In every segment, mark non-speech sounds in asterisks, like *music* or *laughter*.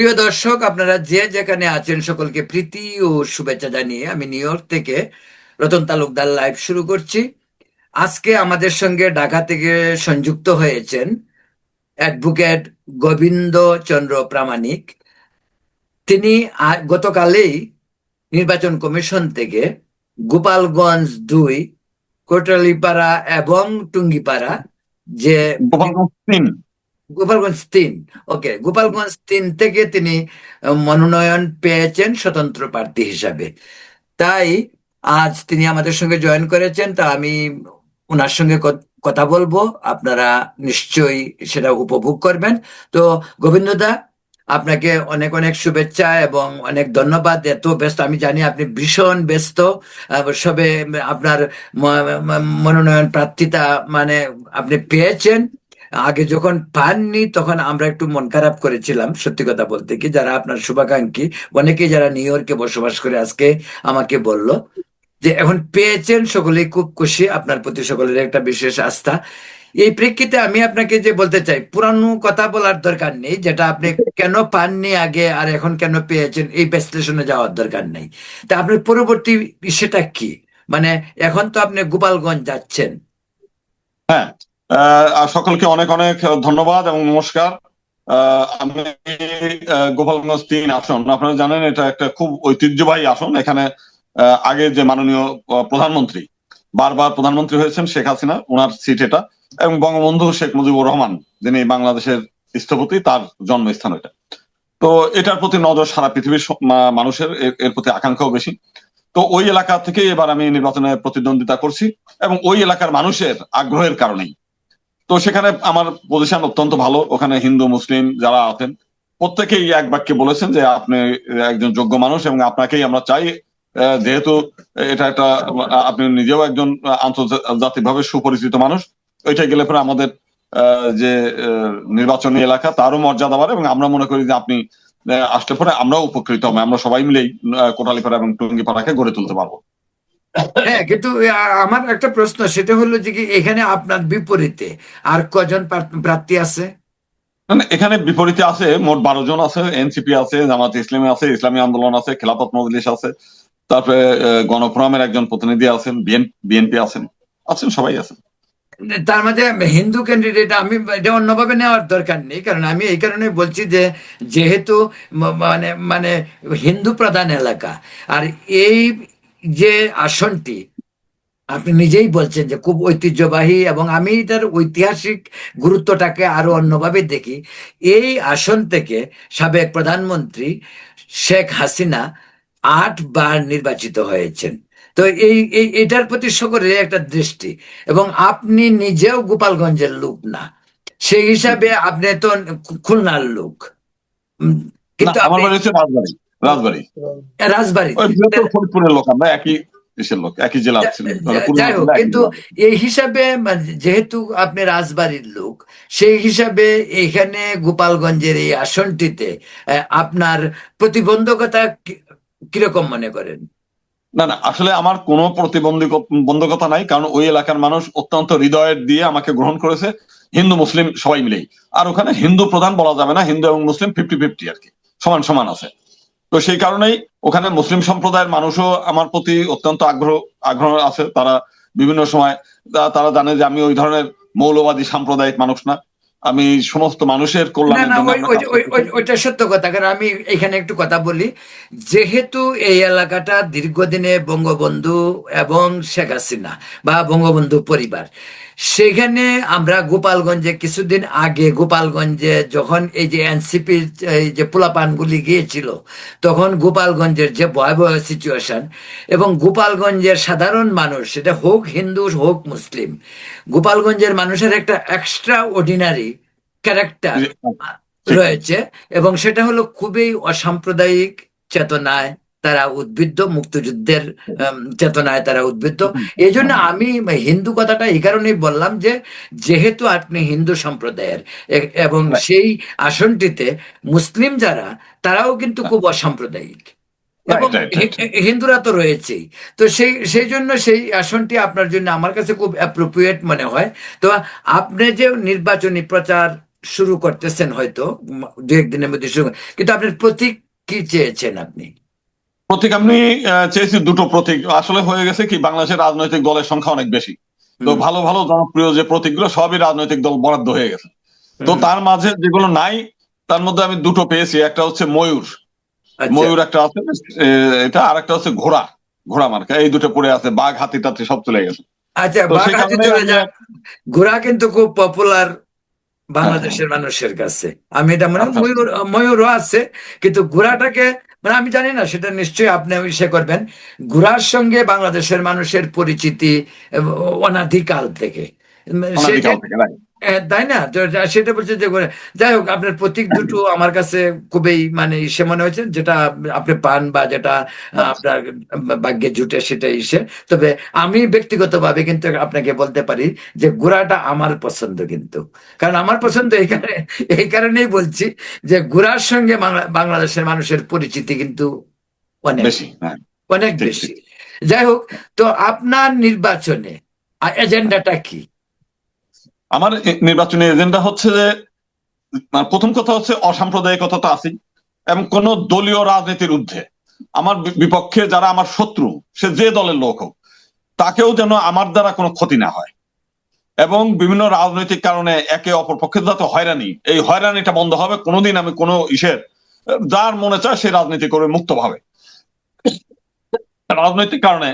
প্রিয় দর্শক, আপনারা যে যেখানে আছেন সকলকে প্রীতি ও শুভেচ্ছা জানিয়ে আমি নিউ ইয়র্ক থেকে রতন তালুকদার লাইভ শুরু করছি। আজকে আমাদের সঙ্গে ঢাকা থেকে সংযুক্ত হয়েছেন অ্যাডভোকেট গোবিন্দ চন্দ্র প্রামাণিক। তিনি গতকালেই নির্বাচন কমিশন থেকে গোপালগঞ্জ দুই, কোটালীপাড়া এবং টুঙ্গিপাড়া যে গোপালগঞ্জ তিন। ওকে, গোপালগঞ্জ তিন থেকে তিনি মনোনয়ন পেয়েছেন স্বতন্ত্র প্রার্থী হিসাবে। তাই আজ তিনি আমাদের সঙ্গে জয়েন করেছেন, তা আমি ওনার সঙ্গে কথা বলব, আপনারা নিশ্চয়ই সেটা উপভোগ করবেন। তো গোবিন্দদা, আপনাকে অনেক অনেক শুভেচ্ছা এবং অনেক ধন্যবাদ, এত ব্যস্ত, আমি জানি আপনি ভীষণ ব্যস্ত সবে আপনার মনোনয়ন প্রার্থিতা মানে আপনি পেয়েছেন। আগে যখন পাননি, তখন আমরা একটু মন খারাপ করেছিলাম, সত্যি কথা বলতে কি, যারা আপনার শুভাকাঙ্ক্ষী, অনেকেই যারা নিউ ইয়র্কে বসবাস করে আজকে আমাকে বলল যে, এখন পেয়েছেন সকলেই খুব খুশি, আপনার প্রতি সকলের একটা বিশেষ আস্থা। এই প্রেক্ষিতে আমি আপনাকে যে বলতে চাই, পুরানো কথা বলার দরকার নেই, যেটা আপনি কেন পাননি আগে আর এখন কেন পেয়েছেন, এই বিশ্লেষণে যাওয়ার দরকার নেই। তা আপনার পরবর্তী সেটা কি? মানে এখন তো আপনি গোপালগঞ্জ যাচ্ছেন। হ্যাঁ। সকলকে অনেক অনেক ধন্যবাদ এবং নমস্কার। আমি গোপালগঞ্জ তিন আসন। আপনারা জানেন এটা একটা খুব ঐতিহ্যবাহী আসন। এখানে আগে যে মাননীয় প্রধানমন্ত্রী, বারবার প্রধানমন্ত্রী হয়েছেন শেখ হাসিনা ওনার সিট এটা, এবং বঙ্গবন্ধু শেখ মুজিবুর রহমান, যিনি বাংলাদেশের স্থপতি, তার জন্মস্থান এটা। তো এটার প্রতি নজর সারা পৃথিবীর মানুষের, এর প্রতি আকাঙ্ক্ষাও বেশি। তো ওই এলাকা থেকে এবার আমি নির্বাচনে প্রতিদ্বন্দ্বিতা করছি, এবং ওই এলাকার মানুষের আগ্রহের কারণেই। তো সেখানে আমার পজিশন অত্যন্ত ভালো। ওখানে হিন্দু, মুসলিম যারা আছেন, প্রত্যেকেই এক বাক্যে বলেছেন যে আপনি একজন যোগ্য মানুষ এবং আপনাকেই আমরা চাই। যেহেতু এটা একটা, আপনি নিজেও একজন আন্তর্জাতিক ভাবে সুপরিচিত মানুষ ওইটা গেলে পরে আমাদের যে নির্বাচনী এলাকা, তারও মর্যাদা বাড়ে এবং আমরা মনে করি যে আপনি আসলে পরে আমরাও উপকৃত হবে। আমরা সবাই মিলেই কোটালীপাড়া এবং টুঙ্গিপাড়াকে গড়ে তুলতে পারব। হ্যাঁ কিন্তু আমার একটা প্রশ্ন সেটা হলো যে কি এখানে আপনার বিপরীতে আর কজন প্রার্থী আছে? মানে এখানে বিপরীতে আছে মোট বারো জন আছে এনসিপি আছে জামাত ইসলামী আছে ইসলামী আন্দোলন আছে খেলাফত মজলিস আছে তারপরে গণফোরামের একজন প্রতিনিধি আছেন বিএনপি আছেন আছেন সবাই আছেন। তার মধ্যে হিন্দু ক্যান্ডিডেট আমি এটা অন্যভাবে নেওয়ার দরকার নেই কারণ আমি এই কারণে বলছি যে যেহেতু মানে মানে হিন্দু প্রধান এলাকা আর এই যে আসনটি আপনি নিজেই বলছেন যে খুব ঐতিহ্যবাহী এবং আমি এটার ঐতিহাসিক গুরুত্বটাকে আরও অন্যভাবে দেখি। এই আসন থেকে সাবেক প্রধানমন্ত্রী শেখ হাসিনা আট বার নির্বাচিত হয়েছেন। তো এই এটার প্রতি সকলের একটা দৃষ্টি এবং আপনি নিজেও গোপালগঞ্জের লোক না। সেই হিসাবে আপনি তো খুলনার লোক। কিন্তু আমার হচ্ছে রাজবাড়ি? রাজবাড়ি। রাজবাড়ি ফরিদপুরের লোক আমরা একই দেশের লোক একই জেলা যা- ছিলেন যা- যাই হোক কিন্তু এই হিসাবে মানে যেহেতু আপনি রাজবাড়ির লোক সেই হিসাবে এখানে গোপালগঞ্জের এই আসনটিতে আপনার প্রতিবন্ধকতা কীরকম মনে করেন? না না আসলে আমার কোনো প্রতিবন্ধক বন্ধকতা নাই কারণ ওই এলাকার মানুষ অত্যন্ত হৃদয়ের দিয়ে আমাকে গ্রহণ করেছে হিন্দু মুসলিম সবাই মিলেই। আর ওখানে হিন্দু প্রধান বলা যাবে না হিন্দু এবং মুসলিম ফিফটি ফিফটি আর কি সমান সমান আছে। তো সেই কারণেই ওখানে মুসলিম সম্প্রদায়ের মানুষও আমার প্রতি অত্যন্ত আগ্রহ আগ্রহ আছে। তারা বিভিন্ন সময় তারা জানে যে আমি ওই ধরনের মৌলবাদী সাম্প্রদায়িক মানুষ না। আমি সমস্ত মানুষের কল্যাণের জন্য। ওইটা সত্য কথা। কারণ আমি এখানে একটু কথা বলি। যেহেতু এই এলাকাটা দীর্ঘদিনে বঙ্গবন্ধু এবং শেখ হাসিনা বা বঙ্গবন্ধু পরিবার সেখানে আমরা গোপালগঞ্জে কিছুদিন আগে গোপালগঞ্জে যখন এই যে এনসিপির এই যে পোলাপানগুলি গিয়েছিল তখন গোপালগঞ্জের যে ভয়াবহ সিচুয়েশন এবং গোপালগঞ্জের সাধারণ মানুষ সেটা হোক হিন্দু হোক মুসলিম গোপালগঞ্জের মানুষের একটা এক্সট্রা অর্ডিনারি ক্যারেক্টার রয়েছে এবং সেটা হলো খুবই অসাম্প্রদায়িক চেতনায় তারা উদ্বুদ্ধ মুক্তিযুদ্ধের চেতনায় তারা উদ্বুদ্ধ। এই জন্য আমি হিন্দু কথাটা এই কারণেই বললাম যে যেহেতু আপনি হিন্দু সম্প্রদায়ের এবং সেই আসনটিতে মুসলিম যারা তারাও কিন্তু খুব অসাম্প্রদায়িক। এবং হিন্দুরা তো রয়েছেই। তো সেই সেই জন্য সেই আসনটি আপনার জন্য আমার কাছে খুব অ্যাপ্রোপ্রিয়েট মনে হয়। তো আপনি যে নির্বাচনী প্রচার শুরু করতেছেন হয়তো দু একদিনের মধ্যে শুরু কিন্তু আপনার প্রতীক কি চেয়েছেন আপনি? প্রতীক আমি চেয়েছি দুটো প্রতীক। আসলে হয়ে গেছে কি বাংলাদেশের রাজনৈতিক দলের সংখ্যা অনেক বেশি। তো ভালো ভালো জনপ্রিয় যে প্রতীকগুলো সবই রাজনৈতিক দল বরাদ্দ হয়ে গেছে। তো তার মাঝে যেগুলো নাই তার মধ্যে আমি দুটো পেয়েছি। একটা হচ্ছে ময়ূর। আচ্ছা। ময়ূর একটা আছে এটা আর একটা হচ্ছে ঘোড়া ঘোড়া মার্কা। এই দুটো পড়ে আছে বাঘ হাতি টাতি সব চলে গেছে। আচ্ছা বাঘ হাতি চলে যাক ঘোড়া কিন্তু খুব পপুলার বাংলাদেশের মানুষের কাছে। আমি এটা মনে আচ্ছা। ময়ূর ময়ূরও আছে কিন্তু ঘোড়াটাকে মানে আমি জানি না সেটা নিশ্চয়ই আপনি সে করবেন। ঘোরার সঙ্গে বাংলাদেশের মানুষের পরিচিতি অনাধিকাল থেকে। তাই না? সেটা বলছে যে যাই হোক আপনার প্রতীক দুটো আমার কাছে খুবই মানে সে মনে হয়েছে যেটা আপনি পান বা যেটা আপনার ভাগ্যে জুটে সেটা ইসে। তবে আমি ব্যক্তিগতভাবে কিন্তু আপনাকে বলতে পারি যে ঘোড়াটা আমার পছন্দ কিন্তু। কারণ আমার পছন্দ এই কারণে এই কারণেই বলছি যে ঘোড়ার সঙ্গে বাংলাদেশের মানুষের পরিচিতি কিন্তু অনেক। বেশি হ্যাঁ। অনেক বেশি। যাই হোক তো আপনার নির্বাচনে এজেন্ডাটা কি? আমার নির্বাচনী এজেন্ডা হচ্ছে যে প্রথম কথা হচ্ছে অসাম্প্রদায়িকতা তো আছেই, এবং কোন দলীয় রাজনীতির ঊর্ধ্বে। আমার বিপক্ষে যারা আমার শত্রু, সে যে দলের লোক হোক, তাকেও যেন আমার দ্বারা কোনো ক্ষতি না হয়। এবং বিভিন্ন রাজনৈতিক কারণে একে অপর পক্ষে যাতে হয়রানি। এই হয়রানিটা বন্ধ হবে, কোনোদিন আমি কোনো ইসের, যার মনে চায় সে রাজনীতি করবে মুক্তভাবে রাজনৈতিক কারণে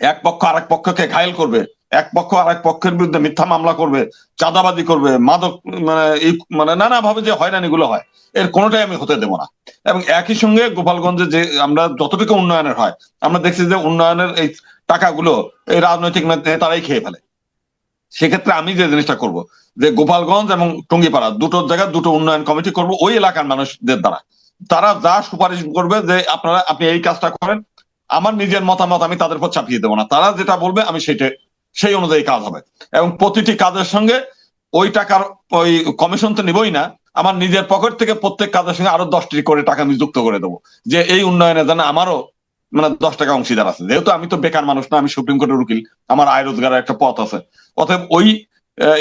এক পক্ষ আরেক পক্ষকে ঘায়েল করবে এক পক্ষ আরেক পক্ষের বিরুদ্ধে মিথ্যা মামলা করবে, চাঁদাবাজি করবে, মাদক মানে মানে নানাভাবে যে হয়রানিগুলো হয়, এর কোনোটাই আমি হতে দেবো না। এবং একই সঙ্গে গোপালগঞ্জে যে আমরা যতটুকু উন্নয়নের হয়, আমরা দেখছি যে উন্নয়নের এই টাকাগুলো এই রাজনৈতিক নেতারাই খেয়ে ফেলে। সেক্ষেত্রে আমি যে জিনিসটা করব, যে গোপালগঞ্জ এবং টঙ্গিপাড়া দুটো জায়গায় দুটো উন্নয়ন কমিটি করব ওই এলাকার মানুষদের দ্বারা। তারা যা সুপারিশ করবে যে আপনারা, আপনি এই কাজটা করেন, আমার নিজের মতামত আমি তাদের উপর চাপিয়ে দেবো না। তারা যেটা বলবে আমি সেটা সেই অনুযায়ী কাজ হবে। এবং প্রতিটি কাজের সঙ্গে ওই টাকার, ওই কমিশন তো নিবই না, আমার নিজের পকেট থেকে প্রত্যেক কাজের সঙ্গে আরও দশটি করে টাকা আমি যুক্ত করে দেবো। যে এই উন্নয়নে যেন আমারও মানে দশ টাকা অংশীদার আছে। যেহেতু আমি তো বেকার মানুষ না, আমি সুপ্রিম কোর্টের উকিল, আমার আয় রোজগারের একটা পথ আছে। অতএব ওই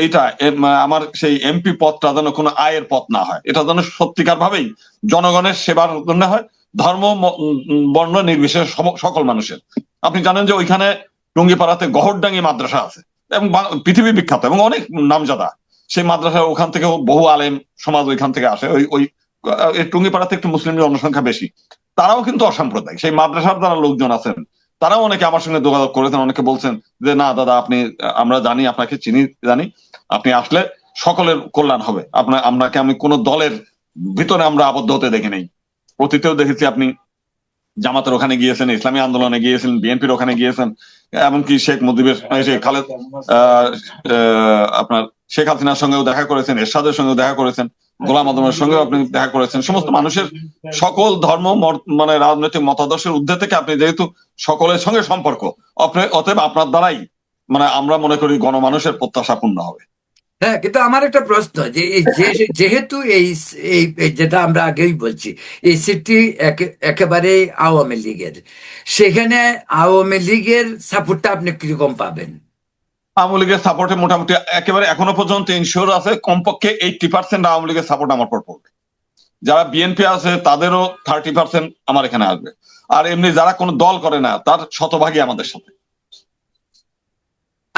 এটা আমার সেই এমপি পদটা যেন কোনো আয়ের পথ না হয়। এটা যেন সত্যিকার ভাবেই জনগণের সেবার জন্য হয়, ধর্ম বর্ণ নির্বিশেষে সকল মানুষের। আপনি জানেন যে ওইখানে টুঙ্গিপাড়াতে গহরডাঙ্গি মাদ্রাসা আছে। এবং পৃথিবী বিখ্যাত এবং অনেক নামজাদা। সেই মাদ্রাসা ওখান থেকেও বহু আলেম সমাজ ওইখান থেকে আসে। ওই ওই টুঙ্গিপাড়াতে একটু মুসলিম জনসংখ্যা বেশি। তারাও কিন্তু অসাম্প্রদায়িক। সেই মাদ্রাসার যারা লোকজন আছেন, তারাও অনেকে আমার সঙ্গে যোগাযোগ করেছেন, অনেকে বলছেন যে, না দাদা, আপনি, আমরা জানি, আপনাকে চিনি, জানি। আপনি আসলে সকলের কল্যাণ হবে। আপনার আপনাকে আমি কোন দলের ভিতরে আমরা আবদ্ধ হতে দেখি নেই। অতীতেও দেখেছি আপনি জামাতের ওখানে গিয়েছেন, ইসলামী আন্দোলনে গিয়েছেন, বিএনপির ওখানে গিয়েছেন, এমনকি শেখ মুজিবের খালেদ আপনার শেখ হাসিনার সঙ্গেও দেখা করেছেন, এরশাদের সঙ্গেও দেখা করেছেন, গোলাম আদমের সঙ্গেও আপনি দেখা করেছেন। সমস্ত মানুষের সকল ধর্ম মানে রাজনৈতিক মতাদর্শের ঊর্ধ্বে থেকে আপনি যেহেতু সকলের সঙ্গে সম্পর্ক, অতএব আপনার দ্বারাই মানে আমরা মনে করি গণমানুষের প্রত্যাশা পূর্ণ হবে। হ্যাঁ কিন্তু আমার একটা প্রশ্ন যে যেহেতু এই এই যেটা আমরা আগেই বলছি, এই সিটটি একে- একেবারে আওয়ামী লীগের, সেখানে আওয়ামী লীগের সাপোর্টটা আপনি কীরকম পাবেন? আওয়ামী লীগের সাপোর্টে মোটামুটি একেবারে এখনও পর্যন্ত ইনশিওর আছে, কমপক্ষে এইটটি পার্সেন্ট আওয়ামী লীগের সাপোর্ট আমার পর পড়বে। যারা বিএনপি আছে, তাদেরও থার্টি পার্সেন্ট আমার এখানে আসবে। আর এমনি যারা কোনো দল করে না, তার শতভাগই আমাদের সাথে।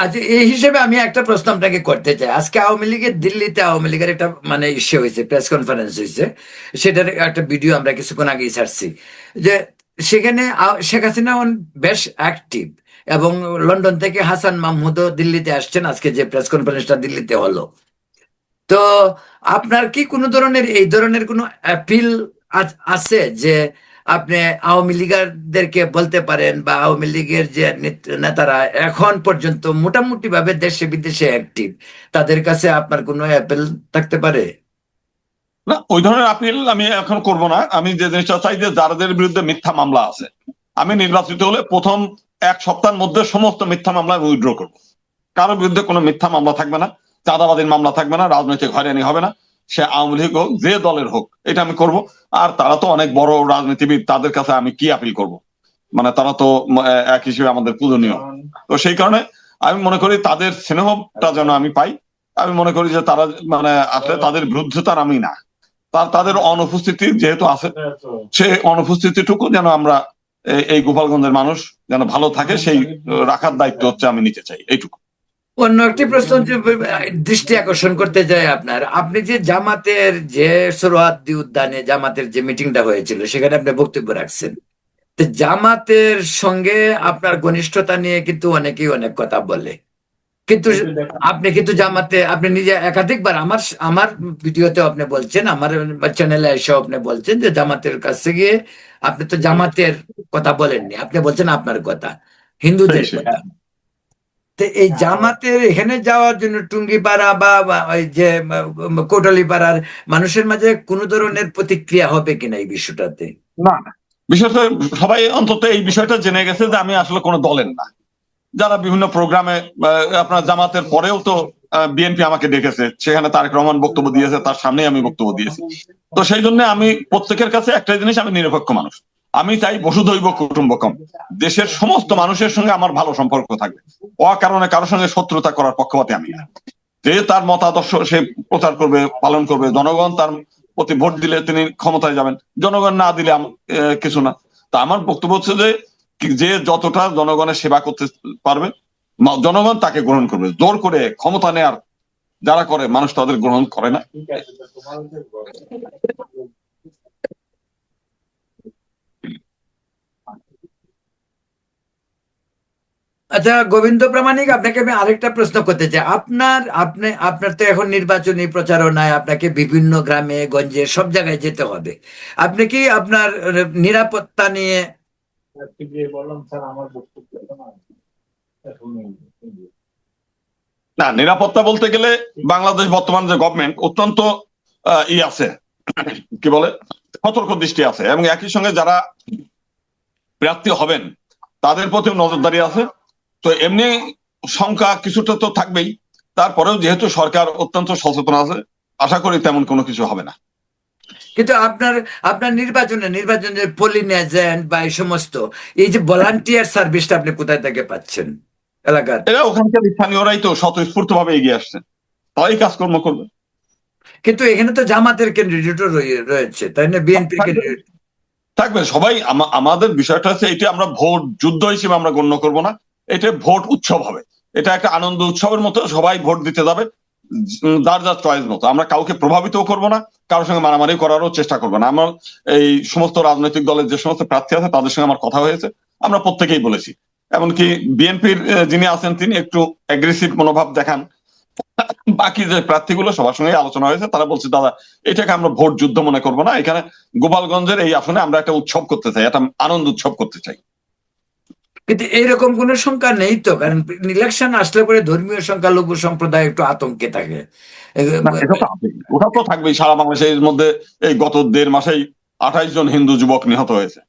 আচ্ছা এই হিসেবে আমি একটা প্রশ্ন আপনাকে করতে চাই। আজকে আওয়ামী লীগের, দিল্লিতে আওয়ামী লীগের একটা মানে ইস্যু হয়েছে প্রেস কনফারেন্স হয়েছে। সেটার একটা ভিডিও আমরা কিছুক্ষণ আগেই ছাড়ছি। যে সেখানে শেখ হাসিনা বেশ অ্যাক্টিভ এবং লন্ডন থেকে হাসান মাহমুদও দিল্লিতে আসছেন আজকে যে প্রেস কনফারেন্সটা দিল্লিতে হলো। তো আপনার কি কোনো ধরনের, এই ধরনের কোনো অ্যাপিল আছে যে আপনি আওয়ামী লীগারদেরকে বলতে পারেন বা আওয়ামী লীগের যে নেতারা এখন পর্যন্ত মোটামুটি ভাবে দেশে বিদেশে অ্যাক্টিভ তাদের কাছে আপনার কোনো অ্যাপেল থাকতে পারে? না, ওই ধরনের আপিল আমি এখন করব না। আমি যে জিনিসটা চাই যে যাদের বিরুদ্ধে মিথ্যা মামলা আছে, আমি নির্বাচিত হলে প্রথম এক সপ্তাহের মধ্যে সমস্ত মিথ্যা মামলা আমি উইথড্র করব। কারোর বিরুদ্ধে কোনো মিথ্যা মামলা থাকবে না চাঁদাবাদীর মামলা থাকবে না, রাজনৈতিক হয়রানি হবে না। সে আওয়ামী লীগ হোক, যে দলের হোক, এটা আমি করব। আর তারা তো অনেক বড় রাজনীতিবিদ, তাদের কাছে আমি কি আপিল করব? মানে তারা তো এক হিসেবে আমাদের পূজনীয়। তো সেই কারণে আমি মনে করি তাদের স্নেহটা যেন আমি পাই। আমি মনে করি যে তারা মানে আসলে তাদের বিরুদ্ধে তার আমি না। তার, তাদের অনুপস্থিতি যেহেতু আছে সে অনুপস্থিতিটুকু যেন আমরা এই গোপালগঞ্জের মানুষ যেন ভালো থাকে, সেই রাখার দায়িত্ব হচ্ছে আমি নিতে চাই, এইটুকু। অন্য একটি প্রশ্ন দৃষ্টি আকর্ষণ করতে চাই আপনার। আপনি যে জামাতের যে সোরহাদ্দি উদ্যানে জামাতের যে মিটিংটা হয়েছিল সেখানে আপনি বক্তব্য রাখছেন। তো জামাতের সঙ্গে আপনার ঘনিষ্ঠতা নিয়ে কিন্তু অনেকেই অনেক কথা বলে। কিন্তু আপনি কিন্তু জামাতে আপনি নিজে একাধিকবার আমার আমার ভিডিওতে আপনি বলছেন আমার চ্যানেলে এসে আপনি বলছেন যে জামাতের কাছে গিয়ে আপনি তো জামাতের কথা বলেননি আপনি বলছেন আপনার কথা হিন্দুদের। কথা। তো এই জামাতের এখানে যাওয়ার জন্য টুঙ্গিপাড়া বা বা ওই যে কোটালিপাড়ার মানুষের মাঝে কোনো ধরনের প্রতিক্রিয়া হবে কিনা এই বিষয়টাতে? না না। বিষয়টা সবাই অন্তত এই বিষয়টা জেনে গেছে যে আমি আসলে কোনো দলের না। যারা বিভিন্ন প্রোগ্রামে আপনার জামাতের পরেও তো বিএনপি আমাকে ডেকেছে। সেখানে তারেক রহমান বক্তব্য দিয়েছে তার সামনেই আমি বক্তব্য দিয়েছি। তো সেই জন্য আমি প্রত্যেকের কাছে একটা জিনিস আমি নিরপেক্ষ মানুষ। আমি চাই বসুধৈব কুটুম্বকম দেশের সমস্ত মানুষের সঙ্গে আমার ভালো সম্পর্ক থাকবে। অকারণে কারোর সঙ্গে শত্রুতা করার পক্ষপাতে আমি না। যে তার মতাদর্শ সে প্রচার করবে, পালন করবে, জনগণ তার প্রতি ভোট দিলে তিনি ক্ষমতায় যাবেন। জনগণ না দিলে কিছু না। তা আমার বক্তব্য হচ্ছে যে যে যতটা জনগণের সেবা করতে পারবে জনগণ তাকে গ্রহণ করবে। জোর করে ক্ষমতা নেয়ার যারা করে, মানুষ তাদের গ্রহণ করে না। আচ্ছা গোবিন্দ প্রামাণিক আপনাকে আমি আরেকটা প্রশ্ন করতে চাই। আপনার আপনি আপনার তো এখন নির্বাচনী প্রচারণায় আপনাকে বিভিন্ন গ্রামে গঞ্জে সব জায়গায় যেতে হবে। আপনি কি আপনার নিরাপত্তা নিয়ে। না নিরাপত্তা বলতে গেলে বাংলাদেশ বর্তমান যে গভর্নমেন্ট অত্যন্ত আহ, ই আছে। *clears throat* কি বলে? সতর্ক দৃষ্টি আছে। এবং একই সঙ্গে যারা প্রার্থী হবেন তাদের প্রতিও নজরদারি আছে। তো এমনি সংখ্যা কিছুটা তো থাকবেই। তারপরেও যেহেতু সরকার অত্যন্ত সচেতন আছে আশা করি তেমন কোনো কিছু হবে না। কিন্তু আপনার আপনার নির্বাচনে নির্বাচনে পোলিং এজেন্ট বা এই সমস্ত এই যে ভলান্টিয়ার সার্ভিসটা আপনি কোথায় থেকে পাচ্ছেন? এলাকার? এরা ওখানকার স্থানীয়রাই তো স্বতঃস্ফূর্ত ভাবে এগিয়ে আসছে। তারাই কাজকর্ম করবে। কিন্তু এখানে তো জামাতের ক্যান্ডিডেটও রয়েছে তাই না? ক্যান্ডিডেট থাকবে। সবাই আমাদের বিষয়টা হচ্ছে এটা আমরা ভোট যুদ্ধ হিসেবে আমরা গণ্য করব না। এটা ভোট উৎসব হবে। এটা একটা আনন্দ উৎসবের মতো, সবাই ভোট দিতে যাবে যার যার চয়েস মতো। আমরা কাউকে প্রভাবিত করব না, কারোর সঙ্গে মারামারি করারও চেষ্টা করব না। আমার এই সমস্ত রাজনৈতিক দলের যে সমস্ত প্রার্থী আছে, তাদের সঙ্গে আমার কথা হয়েছে, আমরা প্রত্যেকেই বলেছি। এমনকি বিএনপির যিনি আছেন, তিনি একটু অ্যাগ্রেসিভ মনোভাব দেখান। বাকি যে প্রার্থীগুলো, সবার সঙ্গে আলোচনা হয়েছে, তারা বলছে, দাদা, এটাকে আমরা ভোট যুদ্ধ মনে করব না। এখানে গোপালগঞ্জের এই আসনে আমরা একটা উৎসব করতে চাই, একটা আনন্দ উৎসব করতে চাই। কিন্তু এইরকম কোন সংখ্যা নেই তো কারণ ইলেকশন আসলে পরে ধর্মীয় সংখ্যালঘু সম্প্রদায় একটু আতঙ্কে থাকে। ওটা তো থাকবেই। সারা বাংলাদেশের মধ্যে এই গত দেড় মাসেই আঠাইশ জন হিন্দু যুবক নিহত হয়েছে।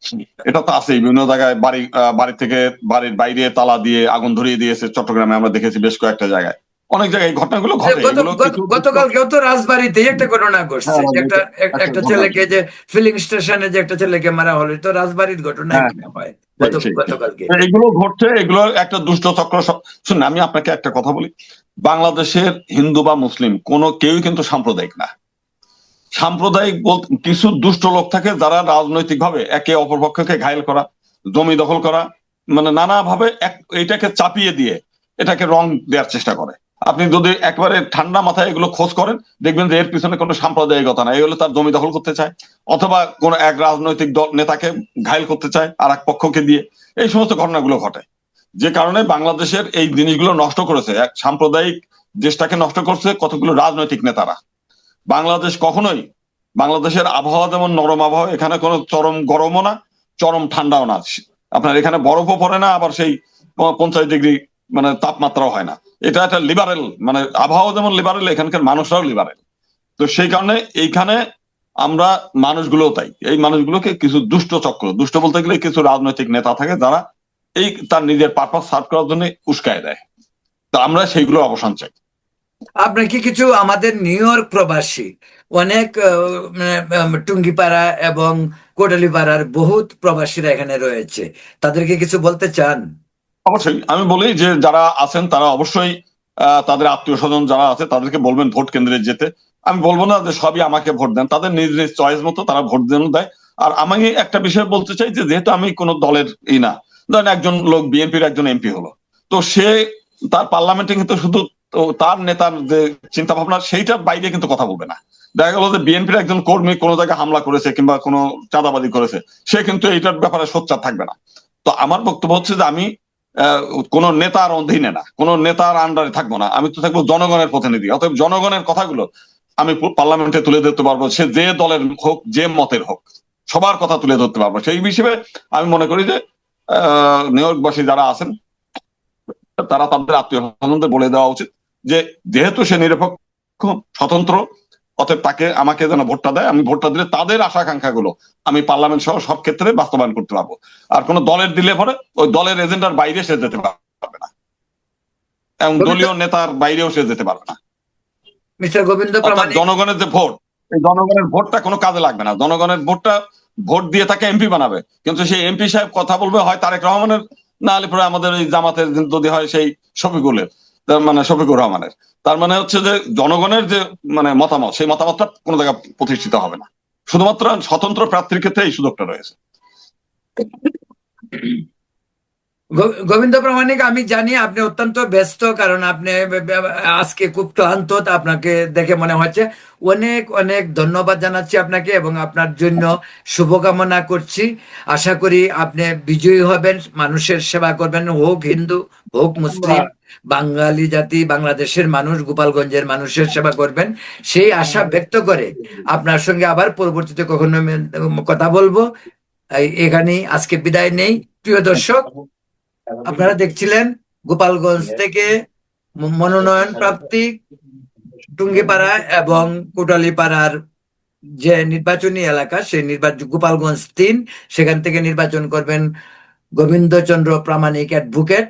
এটা তো আছেই। বিভিন্ন জায়গায় বাড়ি বাড়ি থেকে বাড়ির বাইরে তালা দিয়ে আগুন ধরিয়ে দিয়েছে চট্টগ্রামে। আমরা দেখেছি বেশ কয়েকটা জায়গায়। অনেক জায়গায় ঘটনাগুলো ঘটে। গতকালকেও তো রাজবাড়িতেই একটা ঘটনা ঘটছে। হ্যাঁ, একটা একটা একটা ছেলেকে যে ফিলিং স্টেশনে যে একটা ছেলেকে মারা হলো তো রাজবাড়ির ঘটনা হ্যাঁ। হয় এগুলো ঘটছে এগুলো একটা দুষ্ট চক্র শুনুন আমি আপনাকে একটা কথা বলি। বাংলাদেশের হিন্দু বা মুসলিম কোনো কেউই কিন্তু সাম্প্রদায়িক না। সাম্প্রদায়িক বলতে কিছু দুষ্ট লোক থাকে যারা রাজনৈতিক ভাবে একে অপর পক্ষকে ঘায়ল করা জমি দখল করা মানে নানাভাবে এক এটাকে চাপিয়ে দিয়ে এটাকে রং দেওয়ার চেষ্টা করে। আপনি যদি একবারে ঠান্ডা মাথায় এগুলো খোঁজ করেন, দেখবেন যে এর পিছনে কোনো সাম্প্রদায়িকতা না এগুলো তার জমি দখল করতে চায়, অথবা কোন এক রাজনৈতিক দল, নেতাকে ঘায়ল করতে চায় আর এক পক্ষকে দিয়ে। এই সমস্ত ঘটনাগুলো ঘটে। যে কারণে বাংলাদেশের এই জিনিসগুলো নষ্ট করেছে। এক সাম্প্রদায়িক দেশটাকে নষ্ট করছে কতগুলো রাজনৈতিক নেতারা। বাংলাদেশ কখনোই, বাংলাদেশের আবহাওয়া যেমন নরম আবহাওয়া, এখানে কোনো চরম গরমও না, চরম ঠান্ডাও না। আপনার এখানে বরফও পড়ে না, আবার সেই পঞ্চাশ ডিগ্রি মানে তাপমাত্রাও হয় না। এটা একটা লিবারেল মানে আবহাওয়া যেমন লিবারেল এখানকার মানুষরাও লিবারেল তো সেই কারণে এইখানে আমরা মানুষগুলো তাই। এই মানুষগুলোকে কিছু দুষ্ট চক্র দুষ্ট বলতে গেলে কিছু রাজনৈতিক নেতা থাকে যারা এই তার নিজের পারপাস সার্ভ করার জন্য উস্কায় দেয়। তো আমরা সেইগুলো অবসান চাই। আপনার কি কিছু আমাদের নিউ ইয়র্ক প্রবাসী অনেক মানে, টুঙ্গিপাড়া এবং কোটালীপাড়ার বহুত প্রবাসীরা এখানে রয়েছে তাদেরকে কিছু বলতে চান? অবশ্যই। আমি বলি যে যারা আছেন, তারা অবশ্যই তাদের আত্মীয় স্বজন যারা আছে, তাদেরকে বলবেন ভোট কেন্দ্রে যেতে। আমি বলব না যে সবই আমাকে ভোট দেন। তাদের নিজ নিজ চয়েস মতো তারা ভোট দেন দেয়। আর আমি একটা বিষয় বলতে চাই যে, যেহেতু আমি কোনো দলের ই না, ধরেন একজন লোক বিএনপির একজন এমপি হলো, তো সে তার পার্লামেন্টে কিন্তু শুধু তার নেতার যে চিন্তা ভাবনা সেইটার বাইরে কিন্তু কথা বলবে না। দেখা গেল যে বিএনপির একজন কর্মী কোনো জায়গায় হামলা করেছে কিংবা কোনো চাঁদাবাজি করেছে, সে কিন্তু এইটার ব্যাপারে সোচ্চার থাকবে না। তো আমার বক্তব্য হচ্ছে যে আমি কোন নেতার অধীনে না কোন নেতার আন্ডারে থাকব না। আমি তো থাকব জনগণের প্রতিনিধি। অতএব জনগণের কথাগুলো আমি পার্লামেন্টে তুলে ধরতে পারব সে যে দলের হোক যে মতের হোক সবার কথা তুলে ধরতে পারব। সেই হিসেবে আমি মনে করি যে আহ, নিউ ইয়র্কবাসী যারা আছেন তারা তাদের আত্মীয় স্বজনদের বলে দেওয়া উচিত যে যেহেতু সে নিরপেক্ষ স্বতন্ত্র অতএব তাকে আমাকে যেন ভোটটা দেয় আমি ভোটটা দিলে তাদের আশা আকাঙ্ক্ষা গুলো আমি পার্লামেন্ট সহ সব ক্ষেত্রে বাস্তবায়ন করতে পারব। আর কোন দলের দিলে পরে ওই দলের এজেন্ডার বাইরে সে যেতে পারবে না। এবং দলীয় নেতার বাইরেও সে যেতে পারবে না। মিস্টার গোবিন্দ জনগণের যে ভোট এই জনগণের ভোটটা কোনো কাজে লাগবে না। জনগণের ভোটটা ভোট দিয়ে তাকে এমপি বানাবে। কিন্তু সেই এমপি সাহেব কথা বলবে হয় তারেক রহমানের না হলে পরে আমাদের এই জামাতের যদি হয় সেই শফিকুলের। মানে শফিকুর রহমানের। তার মানে হচ্ছে যে জনগণের যে মানে মতামত, সেই মতামতটা কোনো জায়গায় প্রতিষ্ঠিত হবে না। শুধুমাত্র স্বতন্ত্র প্রার্থীর ক্ষেত্রে এই সুযোগটা রয়েছে। গোবিন্দ প্রামাণিক আমি জানি আপনি অত্যন্ত ব্যস্ত, কারণ আপনি আজকে খুব ক্লান্ত আপনাকে দেখে মনে হচ্ছে। অনেক অনেক ধন্যবাদ জানাচ্ছি আপনাকে এবং আপনার জন্য শুভকামনা করছি। আশা করি আপনি বিজয়ী হবেন, মানুষের সেবা করবেন, হোক হিন্দু, হোক মুসলিম, বাঙালি জাতি, বাংলাদেশের মানুষ, গোপালগঞ্জের মানুষের সেবা করবেন। সেই আশা ব্যক্ত করে আপনার সঙ্গে আবার পরবর্তীতে কখনো কথা বলব। এখানেই আজকে বিদায় নেই। প্রিয় দর্শক আপনারা দেখছিলেন গোপালগঞ্জ থেকে মনোনয়ন প্রাপ্তি টুঙ্গিপাড়া এবং কোটালীপাড়ার যে নির্বাচনী এলাকা সেই নির্বাচন গোপালগঞ্জ তিন সেখান থেকে নির্বাচন করবেন গোবিন্দচন্দ্র প্রামাণিক অ্যাডভোকেট।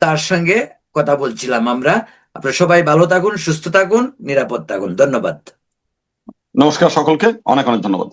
তার সঙ্গে কথা বলছিলাম আমরা। আপনারা সবাই ভালো থাকুন সুস্থ থাকুন নিরাপদ থাকুন। ধন্যবাদ। নমস্কার সকলকে অনেক অনেক ধন্যবাদ।